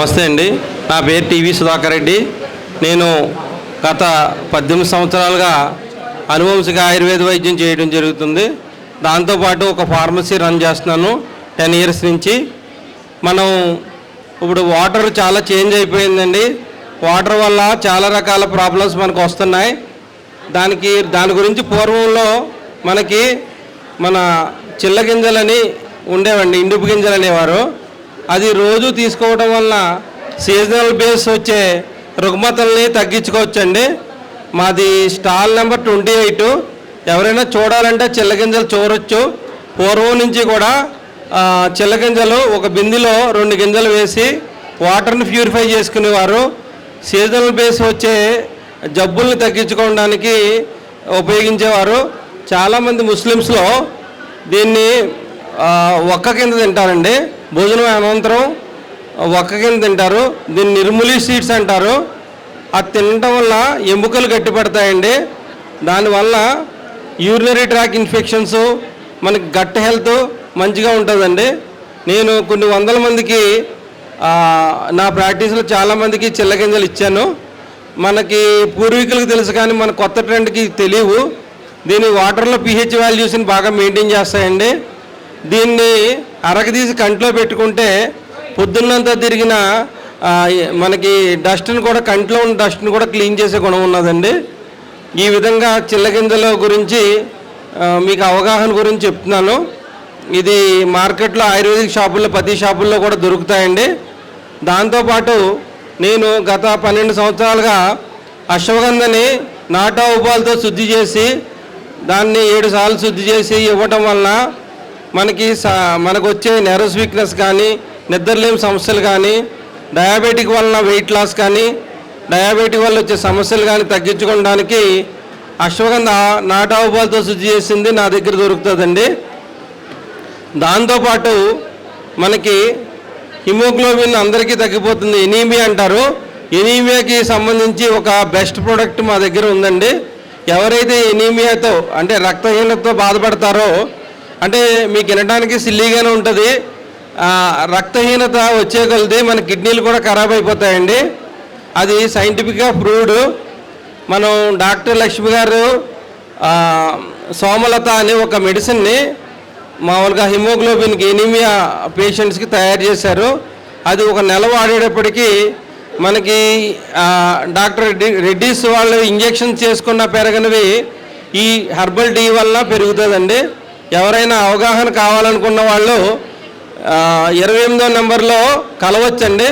నమస్తే అండి. నా పేరు టీవీ సుధాకర్ రెడ్డి. నేను గత పద్దెనిమిది సంవత్సరాలుగా అనువంశిక ఆయుర్వేద వైద్యం చేయడం జరుగుతుంది. దాంతోపాటు ఒక ఫార్మసీ రన్ చేస్తున్నాను టెన్ ఇయర్స్ నుంచి. మనం ఇప్పుడు వాటర్ చాలా చేంజ్ అయిపోయిందండి. వాటర్ వల్ల చాలా రకాల ప్రాబ్లమ్స్ మనకు వస్తున్నాయి. దానికి దాని గురించి పూర్వంలో మనకి మన చిల్ల గింజలని ఉండేవండి ఇండుపు గింజలు అనేవారు. అది రోజు తీసుకోవడం వల్ల సీజనల్ బేస్ వచ్చే రుగ్మతల్ని తగ్గించుకోవచ్చండి. మాది స్టాల్ నెంబర్ ట్వంటీ ఎయిట్. ఎవరైనా చూడాలంటే చిల్లగింజలు చూడొచ్చు. పూర్వం నుంచి కూడా చిల్లగింజలు ఒక బిందెలో రెండు గింజలు వేసి వాటర్ని ప్యూరిఫై చేసుకునేవారు. సీజనల్ బేస్ వచ్చే జబ్బుల్ని తగ్గించుకోవడానికి ఉపయోగించేవారు. చాలామంది ముస్లిమ్స్లో దీన్ని ఒక్క కింద తింటారండి. భోజనం అనంతరం ఒక్క కింద తింటారు. దీన్ని నిర్మూలీ సీడ్స్ అంటారు. అది తినడం వల్ల ఎముకలు గట్టిపడతాయండి దానివల్ల యూరినరీ ట్రాక్ ఇన్ఫెక్షన్స్ మనకి గట్ హెల్త్ మంచిగా ఉంటుందండి. నేను కొన్ని వందల మందికి నా ప్రాక్టీస్లో చాలామందికి చిల్లగింజలు ఇచ్చాను. మనకి పూర్వీకులకు తెలుసు కానీ మన కొత్త ట్రెండ్కి తెలియవు. దీని వాటర్లో పిహెచ్ వాల్యూస్ని బాగా మెయింటైన్ చేస్తాయండి. దీన్ని అరగదీసి కంట్లో పెట్టుకుంటే పొద్దున్నంతా తిరిగిన మనకి డస్ట్ని కూడా కంట్లో ఉన్న డస్ట్ని కూడా క్లీన్ చేసే గుణం ఉన్నదండి. ఈ విధంగా చిల్లగింజల గురించి మీకు అవగాహన గురించి చెప్తున్నాను. ఇది మార్కెట్లో ఆయుర్వేదిక్ షాపుల్లో ప్రతి షాపుల్లో కూడా దొరుకుతాయండి. దాంతోపాటు నేను గత పన్నెండు సంవత్సరాలుగా అశ్వగంధని నాటా ఉపాలతో శుద్ధి చేసి దాన్ని ఏడు సార్లు శుద్ధి చేసి ఇవ్వటం వలన మనకి సా మనకు వచ్చే నెరస్ వీక్నెస్ కానీ నిద్రలేని సమస్యలు కానీ డయాబెటిక్ వలన వెయిట్ లాస్ కానీ డయాబెటిక్ వల్ల వచ్చే సమస్యలు కానీ తగ్గించుకోవడానికి అశ్వగంధ నాటాబాలతో శుద్ధి చేసింది నా దగ్గర దొరుకుతుందండి. దాంతోపాటు మనకి హిమోగ్లోబిన్ అందరికీ తగ్గిపోతుంది ఎనీమియా అంటారు. ఎనీమియాకి సంబంధించి ఒక బెస్ట్ ప్రోడక్ట్ మా దగ్గర ఉందండి. ఎవరైతే ఎనీమియాతో అంటే రక్తహీనతతో బాధపడతారో అంటే మీకు వినడానికి సిల్లీగానే ఉంటుంది. రక్తహీనత వచ్చే కొలది మన కిడ్నీలు కూడా ఖరాబ్ అయిపోతాయండి. అది సైంటిఫిక్గా ప్రూవ్డ్ మనం డాక్టర్ లక్ష్మి గారు సోమలత అనే ఒక మెడిసిన్ని మామూలుగా హిమోగ్లోబిన్కి ఎనీమియా పేషెంట్స్కి తయారు చేశారు. అది ఒక నెల వాడేటప్పటికీ మనకి డాక్టర్ రెడ్డి రెడ్డిస్ వాళ్ళు ఇంజెక్షన్ చేసుకున్న పెరగనివి ఈ హర్బల్ టీ వల్ల పెరుగుతుందండి. ఎవరైనా అవగాహన కావాలనుకున్న వాళ్ళు ఇరవై ఎనిమిదో నెంబర్లో కలవచ్చండి.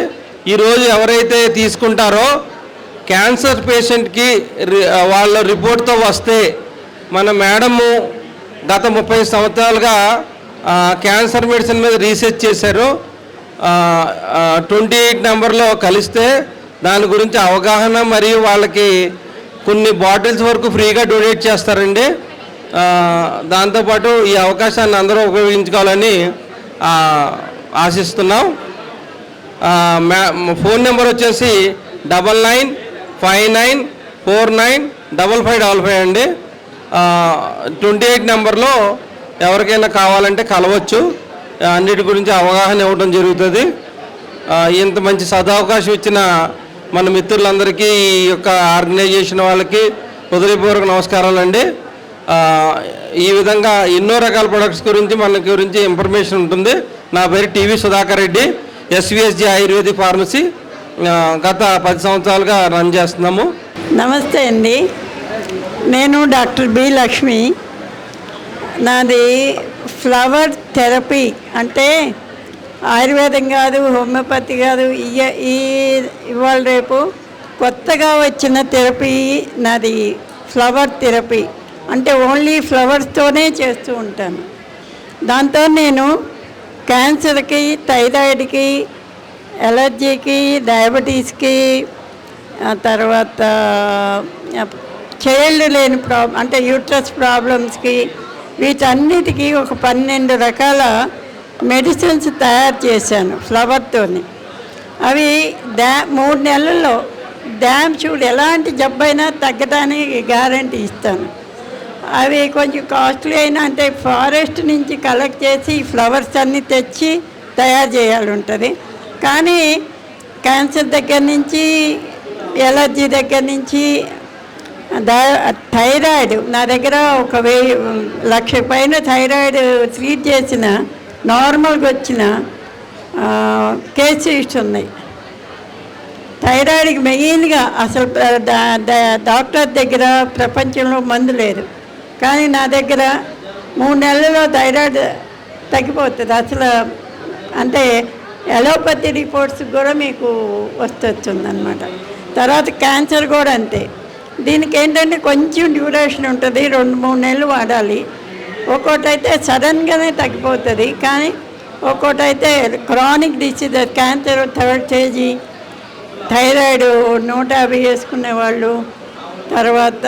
ఈరోజు ఎవరైతే తీసుకుంటారో క్యాన్సర్ పేషెంట్కి వాళ్ళ రిపోర్ట్తో వస్తే మన మేడము గత ముప్పై సంవత్సరాలుగా క్యాన్సర్ మెడిసిన్ మీద రీసెర్చ్ చేశారు. ట్వంటీ ఎయిట్ నెంబర్లో కలిస్తే దాని గురించి అవగాహన మరియు వాళ్ళకి కొన్ని బాటిల్స్ వరకు ఫ్రీగా డొనేట్ చేస్తారండి. దాంతోపాటు ఈ అవకాశాన్ని అందరూ ఉపయోగించుకోవాలని ఆశిస్తున్నాం. మ్యా- ఫోన్ నెంబర్ వచ్చేసి double nine five nine four nine double five double five అండి. ట్వంటీ ఎయిట్ నెంబర్లో ఎవరికైనా కావాలంటే కలవచ్చు. అన్నిటి గురించి అవగాహన ఇవ్వడం జరుగుతుంది. ఇంత మంచి సదావకాశం ఇచ్చిన మన మిత్రులందరికీ ఈ యొక్క ఆర్గనైజేషన్ వాళ్ళకి హృదయపూర్వక నమస్కారాలండి. అండి ఈ విధంగా ఎన్నో రకాల ప్రొడక్ట్స్ గురించి మన గురించి ఇన్ఫర్మేషన్ ఉంటుంది. నా పేరు TV Sudhakar Reddy SVSG Ayurvedic pharmacy గత పది సంవత్సరాలుగా రన్ చేస్తున్నాము. నమస్తే అండి. నేను డాక్టర్ బి లక్ష్మి. నాది ఫ్లవర్ థెరపీ అంటే ఆయుర్వేదం కాదు హోమియోపతి కాదు ఇయ ఈ ఇవాళ రేపు కొత్తగా వచ్చిన థెరపీ నాది ఫ్లవర్ థెరపీ అంటే ఓన్లీ ఫ్లవర్స్తోనే చేస్తూ ఉంటాను. దాంతో నేను క్యాన్సర్కి థైరాయిడ్కి ఎలర్జీకి డయాబెటీస్కి తర్వాత చైల్డ్ లేని ప్రాబ్లం అంటే యూట్రస్ ప్రాబ్లమ్స్కి వీటన్నిటికీ ఒక పన్నెండు రకాల మెడిసిన్స్ తయారు చేశాను ఫ్లవర్తోని అవి డ్యామ్ మూడు నెలల్లో డ్యామ్ చూడు ఎలాంటి జబ్బైనా తగ్గడానికి గ్యారంటీ ఇస్తాను. అవి కొంచెం కాస్ట్లీ అయినా అంటే ఫారెస్ట్ నుంచి కలెక్ట్ చేసి ఫ్లవర్స్ అన్నీ తెచ్చి తయారు చేయాలి ఉంటుంది. కానీ క్యాన్సర్ దగ్గర నుంచి ఎలర్జీ దగ్గర నుంచి థైరాయిడ్ నా దగ్గర ఒక వెయ్యి లక్ష పైన థైరాయిడ్ ట్రీట్ చేసిన నార్మల్గా వచ్చిన కేసు కేసెస్ ఉన్నాయి. థైరాయిడ్కి మెయిన్గా అసలు డాక్టర్ దగ్గర ప్రపంచంలో మందు లేదు. కానీ నా దగ్గర మూడు నెలల్లో థైరాయిడ్ తగ్గిపోతుంది. అసలు అంటే ఎలోపతి రిపోర్ట్స్ కూడా మీకు వస్తుంది అనమాట తర్వాత క్యాన్సర్ కూడా అంతే. దీనికి ఏంటంటే కొంచెం డ్యూరేషన్ ఉంటుంది. రెండు మూడు నెలలు వాడాలి. ఒక్కోటి అయితే సడన్గానే తగ్గిపోతుంది. కానీ ఒక్కోటి అయితే chronic disease cancer third stage thyroid నూట యాభై వేసుకునే వాళ్ళు తర్వాత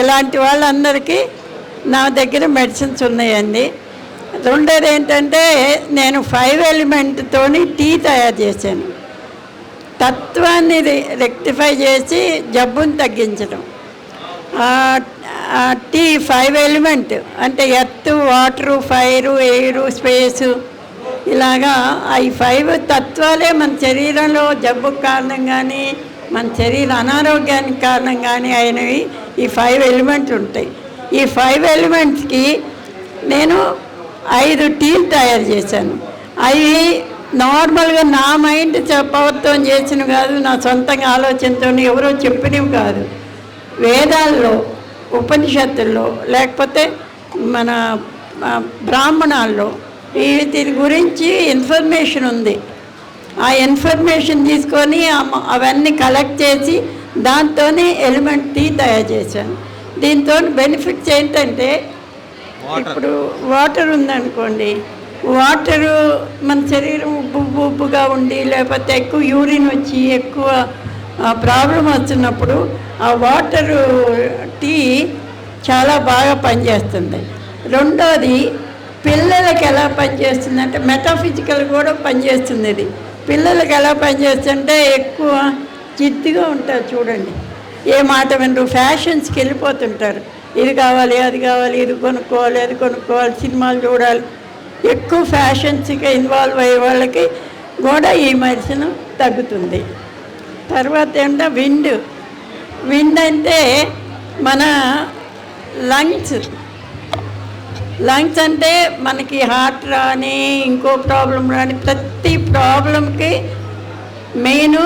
ఇలాంటి వాళ్ళందరికీ నా దగ్గర మెడిసిన్స్ ఉన్నాయండి. రెండోది ఏంటంటే నేను ఫైవ్ ఎలిమెంట్తోని టీ తయారు చేశాను. తత్వాన్ని రెక్టిఫై చేసి జబ్బుని తగ్గించడం. టీ ఫైవ్ ఎలిమెంట్ అంటే earth water fire air space ఇలాగా ఈ ఫైవ్ తత్వాలే మన శరీరంలో జబ్బుకు కారణం కానీ మన శరీర అనారోగ్యానికి కారణం కానీ అయినవి ఈ ఫైవ్ ఎలిమెంట్స్ ఉంటాయి. ఈ ఫైవ్ ఎలిమెంట్స్కి నేను ఐదు టీలు తయారు చేశాను. అవి నార్మల్గా నా మైండ్ చెప్పవత్వం చేసినవి కాదు నా సొంతంగా ఆలోచనతో ఎవరో చెప్పినవి కాదు. వేదాల్లో ఉపనిషత్తుల్లో లేకపోతే మన బ్రాహ్మణాల్లో ఈ దీని గురించి ఇన్ఫర్మేషన్ ఉంది. ఆ ఇన్ఫర్మేషన్ తీసుకొని అవన్నీ కలెక్ట్ చేసి దాంతోనే ఎలిమెంట్ టీ తయారు చేశాను. దీంతో బెనిఫిట్స్ ఏంటంటే ఇప్పుడు వాటర్ ఉందనుకోండి వాటరు మన శరీరం ఉబ్బు ఉబ్బు ఉబ్బుగా ఉండి లేకపోతే ఎక్కువ యూరిన్ వచ్చి ఎక్కువ ప్రాబ్లం వస్తున్నప్పుడు ఆ వాటరు టీ చాలా బాగా పనిచేస్తుంది. రెండోది పిల్లలకి ఎలా పనిచేస్తుంది అంటే మెటాఫిజికల్ కూడా పనిచేస్తుంది ఇది. పిల్లలకి ఎలా పనిచేస్తుంటే ఎక్కువ జిద్దుగా ఉంటారు చూడండి. ఏ మాట వినరు ఫ్యాషన్స్కి వెళ్ళిపోతుంటారు. ఇది కావాలి అది కావాలి ఇది కొనుక్కోవాలి అది కొనుక్కోవాలి సినిమాలు చూడాలి. ఎక్కువ ఫ్యాషన్స్కి ఇన్వాల్వ్ అయ్యే వాళ్ళకి కూడా ఈ మెడిసిన్ తగ్గుతుంది. తర్వాత ఏంటంటే విండ్. విండ్ అంటే మన లంగ్స్. లంగ్స్ అంటే మనకి హార్ట్ రాని ఇంకో ప్రాబ్లం రాని ప్రతి ప్రాబ్లంకి మెయిన్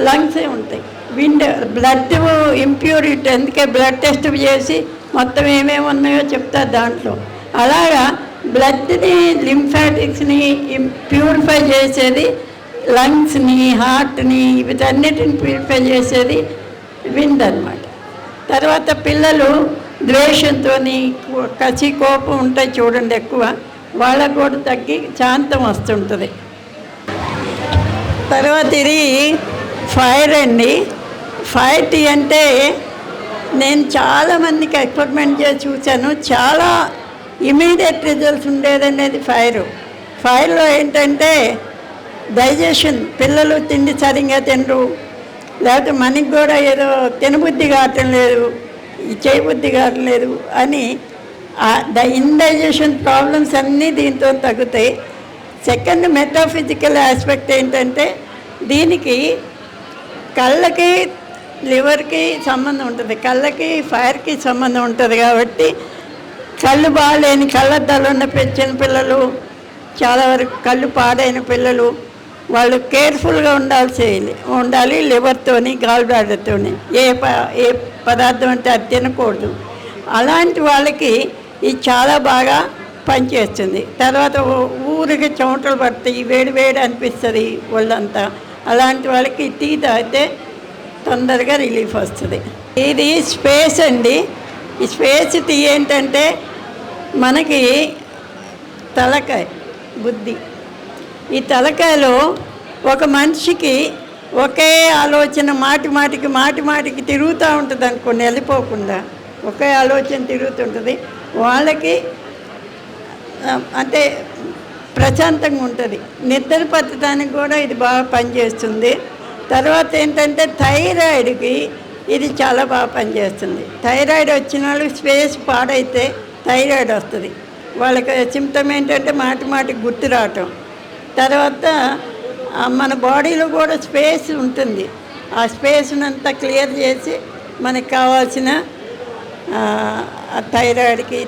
లంగ్సే ఉంటాయి. విండ్ బ్లడ్ ఇంప్యూరిటీ అందుకే బ్లడ్ టెస్ట్ చేసి మొత్తం ఏమేమి ఉన్నాయో చెప్తారు దాంట్లో. అలాగా బ్లడ్ని లింఫాటిక్స్ని ప్యూరిఫై చేసేది లంగ్స్ని హార్ట్ని వీటన్నిటిని ప్యూరిఫై చేసేది విండ్ అనమాట తర్వాత పిల్లలు ద్వేషంతో కసి కోపం ఉంటాయి చూడండి ఎక్కువ. వాళ్ళకు కూడా తగ్గి శాంతం వస్తుంటుంది. తర్వాత ఇది ఫైర్ అండి. ఫైర్ టీ అంటే నేను చాలామందికి ఎక్స్పెరిమెంట్ చేసి చూశాను. చాలా ఇమీడియట్ రిజల్ట్స్ ఉండేదనేది ఫైర్. ఫైర్లో ఏంటంటే డైజెషన్ పిల్లలు తిండి సరిగ్గా తినరు. లేకపోతే మనకి కూడా ఏదో తినబుద్ధి కావటం లేదు. చేయబుద్ధి కావటం లేదు అని ద ఇండైజెషన్ ప్రాబ్లమ్స్ అన్నీ దీంతో తగ్గుతాయి. సెకండ్ మెటాఫిజికల్ ఆస్పెక్ట్ ఏంటంటే దీనికి కళ్ళకి లివర్కి సంబంధం ఉంటుంది. కళ్ళకి ఫైర్కి సంబంధం ఉంటుంది కాబట్టి కళ్ళు బాగాలేని కళ్ళద్దాలు ఉన్న పెంచిన చిన్నపిల్లలు చాలా వరకు కళ్ళు పాడైన పిల్లలు వాళ్ళు కేర్ఫుల్గా ఉండాల్సి ఉండాలి లివర్తోని గాల్ బ్లాడర్తోని. ఏ ఏ పదార్థం అంటే అది తినకూడదు. అలాంటి వాళ్ళకి ఇది చాలా బాగా పనిచేస్తుంది. తర్వాత ఊరికి చెమటలు పడతాయి వేడి వేడి అనిపిస్తుంది ఒళ్ళంతా. అలాంటి వాళ్ళకి టీ తాగితే తొందరగా రిలీఫ్ వస్తుంది. ఇది స్పేస్ అండి. ఈ స్పేస్ టీ ఏంటంటే మనకి తలకాయ బుద్ధి. ఈ తలకాయలో ఒక మనిషికి ఒకే ఆలోచన మాటి మాటికి మాటి మాటికి తిరుగుతూ ఉంటుంది అనుకోండి వెళ్ళిపోకుండా. ఒకే ఆలోచన తిరుగుతుంటుంది. వాళ్ళకి అంటే ప్రశాంతంగా ఉంటుంది. నిద్ర పట్టడానికి కూడా ఇది బాగా పనిచేస్తుంది తర్వాత ఏంటంటే థైరాయిడ్కి ఇది చాలా బాగా పనిచేస్తుంది థైరాయిడ్ వచ్చిన వాళ్ళు స్పేస్ పాడైతే థైరాయిడ్ వస్తుంది. వాళ్ళకి సిమ్టమ్ ఏంటంటే మాటి మాటికి గుర్తు రావటం. తర్వాత మన బాడీలో కూడా స్పేస్ ఉంటుంది. ఆ స్పేస్నంతా క్లియర్ చేసి మనకు కావాల్సిన థైరాయిడ్కి